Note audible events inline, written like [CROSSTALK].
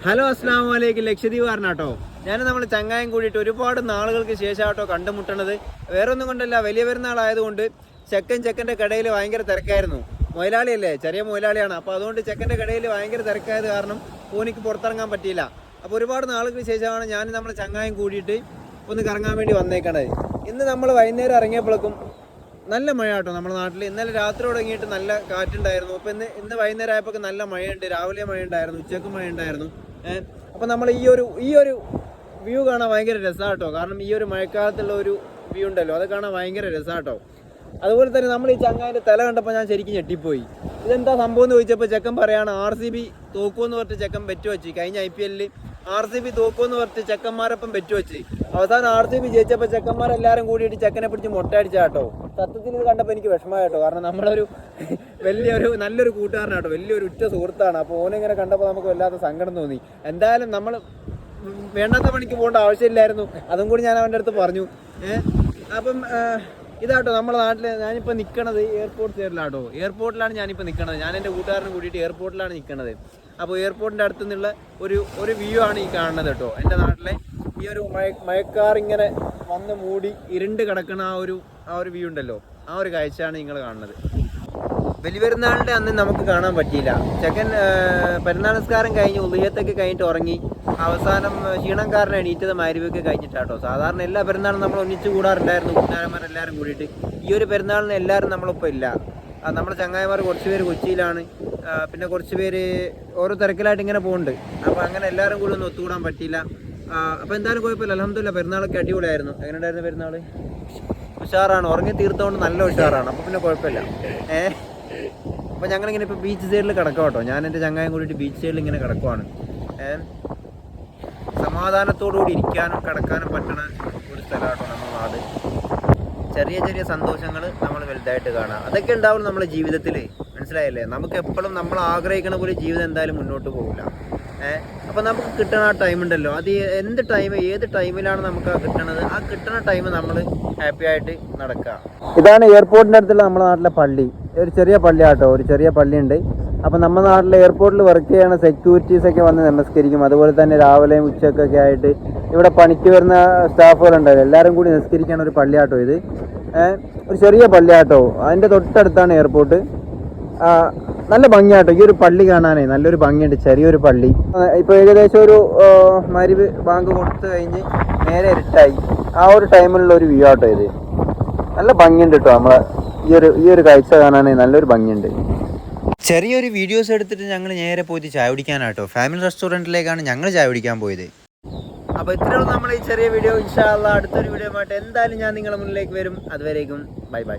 Hello അസ്ലാം വലൈക്കും ലക്ഷദ്വീപ് കാരനാട്ടോ. ഞാൻ നമ്മൾ ചങ്ങായം കൂടിയിട്ട് ഒരുപാട് നാളുകൾക്ക് ശേഷമാട്ടോ കണ്ടുമുട്ടണത്. വേറെ ഒന്നും കൊണ്ടല്ല വലിയ പെരുന്നാളായതുകൊണ്ട് ചെക്കൻ ചെക്കന്റെ കടയിൽ ഭയങ്കര തിരക്കായിരുന്നു. മുതലാളിയല്ലേ ചെറിയ മൊയിലാളിയാണ്. അപ്പോൾ അതുകൊണ്ട് ചെക്കന്റെ കടയിൽ ഭയങ്കര തിരക്കായത് കാരണം ഓനിക്ക് പുറത്തിറങ്ങാൻ പറ്റിയില്ല. അപ്പോൾ ഒരുപാട് നാളുകൾക്ക് ശേഷമാണ് ഞാൻ നമ്മൾ ചങ്ങായം കൂടിയിട്ട് ഒന്ന് കറങ്ങാൻ വേണ്ടി വന്നേക്കണത്. ഇന്ന് നമ്മൾ വൈകുന്നേരം ഇറങ്ങിയപ്പോഴേക്കും നല്ല മഴ കേട്ടോ നമ്മുടെ നാട്ടിൽ ഇന്നലെ രാത്രി തുടങ്ങിയിട്ട് നല്ല കാറ്റുണ്ടായിരുന്നു. അപ്പോൾ ഇന്ന് ഇന്ന് വൈകുന്നേരം ആയപ്പോൾ നല്ല മഴയുണ്ട്. രാവിലെ മഴയുണ്ടായിരുന്നു. ഉച്ചയ്ക്ക് മഴയുണ്ടായിരുന്നു. അപ്പോൾ നമ്മൾ ഈ ഒരു ഈ ഒരു വ്യൂ കാണാൻ ഭയങ്കര രസമാണ് കാരണം ഈ ഒരു മഴക്കാലത്തുള്ള ഒരു വ്യൂ ഉണ്ടല്ലോ. അത് കാണാൻ ഭയങ്കര രസമാണ് അതുപോലെ തന്നെ നമ്മൾ ഈ ചങ്ങാന്റെ തല കണ്ടപ്പോൾ ഞാൻ ശരിക്കും ഞെട്ടിപ്പോയി. ഇതെന്താ സംഭവം എന്ന് ചോദിച്ചപ്പോൾ ചെക്കൻ പറയാണ് ആർ സി ബി തോക്കുമെന്ന് പറഞ്ഞിട്ട് ചെക്കൻ വെച്ച് കഴിഞ്ഞ ഐ പി എല്ലിൽ ആർ സി ബി തോക്കുമെന്ന് പറഞ്ഞിട്ട് ചെക്കന്മാരൊപ്പം വെച്ചു വെച്ച് അവസാനം ആർ സി ബി ജയിച്ചപ്പോൾ ചെക്കന്മാരെല്ലാവരും കൂടിയിട്ട് ചെക്കനെ പിടിച്ച് മുട്ടയടിച്ച കേട്ടോ സത്യത്തിൽ ഇത് കണ്ടപ്പോൾ എനിക്ക് വിഷമമായി കേട്ടോ കാരണം നമ്മളൊരു [LAUGHS] വലിയൊരു നല്ലൊരു കൂട്ടുകാരനാട്ടോ. വലിയൊരു ഉറ്റ സുഹൃത്താണ്. അപ്പോൾ ഓനിങ്ങനെ കണ്ടപ്പോൾ നമുക്ക് വല്ലാത്ത സങ്കടം തോന്നി. എന്തായാലും നമ്മൾ വേണ്ടാത്ത പണിക്ക് പോകേണ്ട ആവശ്യമില്ലായിരുന്നു. അതും കൂടി ഞാൻ അവന്റെ അടുത്ത് പറഞ്ഞു. അപ്പം ഇതാട്ടോ നമ്മുടെ നാട്ടിൽ ഞാനിപ്പോൾ നിൽക്കണത് എയർപോർട്ട് സൈഡിലാട്ടോ എയർപോർട്ടിലാണ് ഞാനിപ്പോൾ നിൽക്കണത് ഞാൻ എന്റെ കൂട്ടുകാരനെ കൂട്ടിയിട്ട് എയർപോർട്ടിലാണ് നിൽക്കണത് അപ്പോൾ എയർപോർട്ടിന്റെ അടുത്തു നിന്നുള്ള ഒരു ഒരു വ്യൂ ആണ് ഈ കാണുന്നത് കേട്ടോ. എന്റെ നാട്ടിലെ ഈ ഒരു മയ മയക്കാർ ഇങ്ങനെ വന്ന് മൂടി ഇരുണ്ട് കിടക്കുന്ന ആ ഒരു ആ ഒരു വ്യൂ ഉണ്ടല്ലോ. ആ ഒരു കാഴ്ചയാണ് നിങ്ങൾ കാണുന്നത്. ബലിപെരുന്നാളിന്റെ അന്ന് നമുക്ക് കാണാൻ പറ്റിയില്ല. ചെക്കൻ പെരുന്നാൾ നിസ്കാരം കഴിഞ്ഞ് ഉദയത്തൊക്കെ കഴിഞ്ഞിട്ട് ഉറങ്ങി അവസാനം ആ, ക്ഷീണംകാരൻ എണീറ്റത് മാരിവൊക്കെ കഴിഞ്ഞിട്ടാട്ടോ. സാധാരണ എല്ലാ പെരുന്നാളും നമ്മൾ ഒന്നിച്ച് കൂടാറുണ്ടായിരുന്നു. കൂട്ടുകാരന്മാരെല്ലാവരും കൂടിയിട്ട്. ഈ ഒരു പെരുന്നാളിന് എല്ലാവരും നമ്മളിപ്പോൾ ഇല്ല. നമ്മുടെ ചങ്ങായിമാർ കുറച്ച് പേര് കൊച്ചിയിലാണ്. പിന്നെ കുറച്ച് പേര് ഓരോ തിരക്കിലായിട്ട് ഇങ്ങനെ പോകുന്നുണ്ട് അപ്പോൾ അങ്ങനെ എല്ലാവരും കൂടി ഒന്നും ഒത്തുകൂടാൻ പറ്റിയില്ല. അപ്പോൾ എന്തായാലും കുഴപ്പമില്ല. അലഹമില്ല പെരുന്നാളൊക്കെ അടിപൊളിയായിരുന്നു. എങ്ങനെ ഉണ്ടായിരുന്നു പെരുന്നാൾ ഉഷാറാണ്. ഉറങ്ങി തീർത്തുകൊണ്ട് നല്ല ഉഷാറാണ്. അപ്പോൾ പിന്നെ കുഴപ്പമില്ല. ഏഹ് അപ്പോൾ ഞങ്ങളിങ്ങനെ ഇപ്പോൾ ബീച്ച് സൈഡിൽ കിടക്കാം കേട്ടോ. ഞാൻ എന്റെ ചങ്ങായം കൂടിയിട്ട് ബീച്ച് സൈഡിൽ ഇങ്ങനെ കിടക്കുവാണ്. സമാധാനത്തോടു കൂടി ഇരിക്കാനും കിടക്കാനും പറ്റുന്ന ഒരു സ്ഥലമാട്ടോ നമ്മുടെ നാട്. ചെറിയ ചെറിയ സന്തോഷങ്ങൾ നമ്മൾ വലുതായിട്ട് കാണാം. അതൊക്കെ ഉണ്ടാവും നമ്മുടെ ജീവിതത്തിൽ മനസ്സിലായല്ലേ? നമുക്ക് എപ്പോഴും നമ്മൾ ആഗ്രഹിക്കണ പോലെ ജീവിതം എന്തായാലും മുന്നോട്ട് പോകില്ല ഏഹ് അപ്പോൾ നമുക്ക് കിട്ടണ ആ ടൈം ഉണ്ടല്ലോ. അത് എന്ത് ടൈം ഏത് ടൈമിലാണ് നമുക്ക് ആ കിട്ടണത്? ആ കിട്ടണ ടൈം നമ്മൾ ഹാപ്പി ആയിട്ട് നടക്കുക. ഇതാണ് എയർപോർട്ടിന്റെ അടുത്തുള്ള നമ്മുടെ നാട്ടിലെ പള്ളി. ഒരു ചെറിയ പള്ളി ആട്ടോ ഒരു ചെറിയ പള്ളിയുണ്ട്. അപ്പോൾ നമ്മുടെ നാട്ടിലെ എയർപോർട്ടിൽ വർക്ക് ചെയ്യുന്ന സെക്യൂരിറ്റീസ് ഒക്കെ വന്ന് നമസ്കരിക്കും. അതുപോലെ തന്നെ രാവിലെയും ഉച്ചക്കൊക്കെ ആയിട്ട് ഇവിടെ പണിക്ക് വരുന്ന സ്റ്റാഫുകളുണ്ടല്ലോ എല്ലാവരും കൂടി നിസ്കരിക്കാൻ ഒരു പള്ളിയാട്ടോ ഇത്. ഒരു ചെറിയ പള്ളിയാട്ടോ അതിന്റെ തൊട്ടടുത്താണ് എയർപോർട്ട് നല്ല ഭംഗിയാട്ടോ ഈ ഒരു പള്ളി കാണാനേ നല്ലൊരു ഭംഗിയുണ്ട്. ചെറിയൊരു പള്ളി. ഇപ്പോൾ ഏകദേശം ഒരു മരി ബാങ്ക് കൊടുത്തു കഴിഞ്ഞ് നേരെ ഇരുട്ടായി. ആ ഒരു ടൈമിലുള്ള ഒരു വ്യൂ ആട്ടോ ഇത്. നല്ല ഭംഗിയുണ്ട് കേട്ടോ നമ്മളെ ഈ ഒരു ഈ ഒരു കാഴ്ച കാണാൻ നല്ലൊരു ഭംഗിയുണ്ട്. ചെറിയൊരു വീഡിയോസ് എടുത്തിട്ട് ഞങ്ങൾ നേരെ പോയി ചായ കുടിക്കാനാട്ടോ. ഫാമിലി റെസ്റ്റോറന്റിലേക്കാണ് ഞങ്ങൾ ചായ കുടിക്കാൻ പോയത്. അപ്പോൾ ഇത്രയുള്ള നമ്മൾ ഈ ചെറിയ വീഡിയോ ഇൻഷാല്ല അടുത്തൊരു വീഡിയോ ആയിട്ട്. എന്തായാലും ഞാൻ നിങ്ങളുടെ മുന്നിലേക്ക് വരും. അതുവരേക്കും. Bye bye.